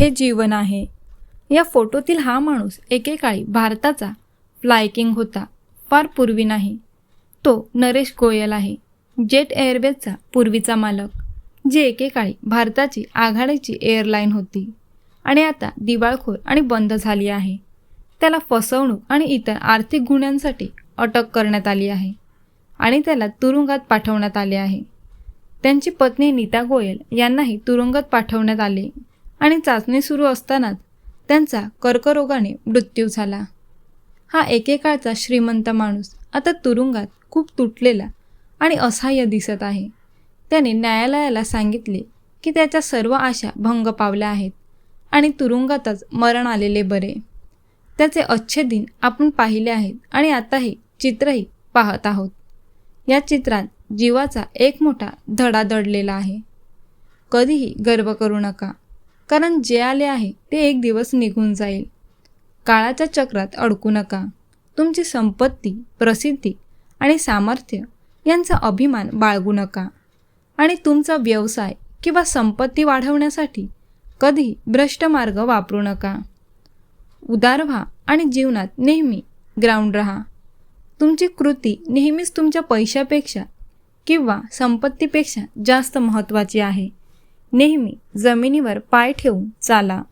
हे जीवन आहे. या फोटोतील हा माणूस एकेकाळी भारताचा फ्लायकिंग होता फार पूर्वी नाही. तो नरेश गोयल आहे जेट एअरवेजचा पूर्वीचा मालक जे एकेकाळी भारताची आघाडीची एअरलाईन होती आणि आता दिवाळखोर आणि बंद झाली आहे. त्याला फसवणूक आणि इतर आर्थिक गुन्ह्यांसाठी अटक करण्यात आली आहे आणि त्याला तुरुंगात पाठवण्यात आले आहे. त्यांची पत्नी नीता गोयल यांनाही तुरुंगात पाठवण्यात आले. आणि चाचणी सुरू असतानाच त्यांचा कर्करोगाने मृत्यू झाला. हा एकेकाळचा श्रीमंत माणूस आता तुरुंगात खूप तुटलेला आणि असहाय्य दिसत आहे. त्याने न्यायालयाला सांगितले की त्याच्या सर्व आशा भंग पावल्या आहेत आणि तुरुंगातच मरण आलेले बरे. त्याचे अच्छे दिन आपण पाहिले आहेत आणि आता हे चित्रही पाहत आहोत. या चित्रात जीवाचा एक मोठा धडा दडलेला आहे. कधीही गर्व करू नका. कारण जे आले आहे ते एक दिवस निघून जाईल. काळाच्या चक्रात अडकू नका. तुमची संपत्ती प्रसिद्धी आणि सामर्थ्य यांचा अभिमान बाळगू नका. आणि तुमचा व्यवसाय किंवा संपत्ती वाढवण्यासाठी कधीही भ्रष्ट मार्ग वापरू नका. उदार व्हा आणि जीवनात नेहमी ग्राउंड राहा. तुमची कृती नेहमीच तुमच्या पैशापेक्षा किंवा संपत्तीपेक्षा जास्त महत्त्वाची आहे. नेहमी जमिनीवर पाय ठेवून चाला.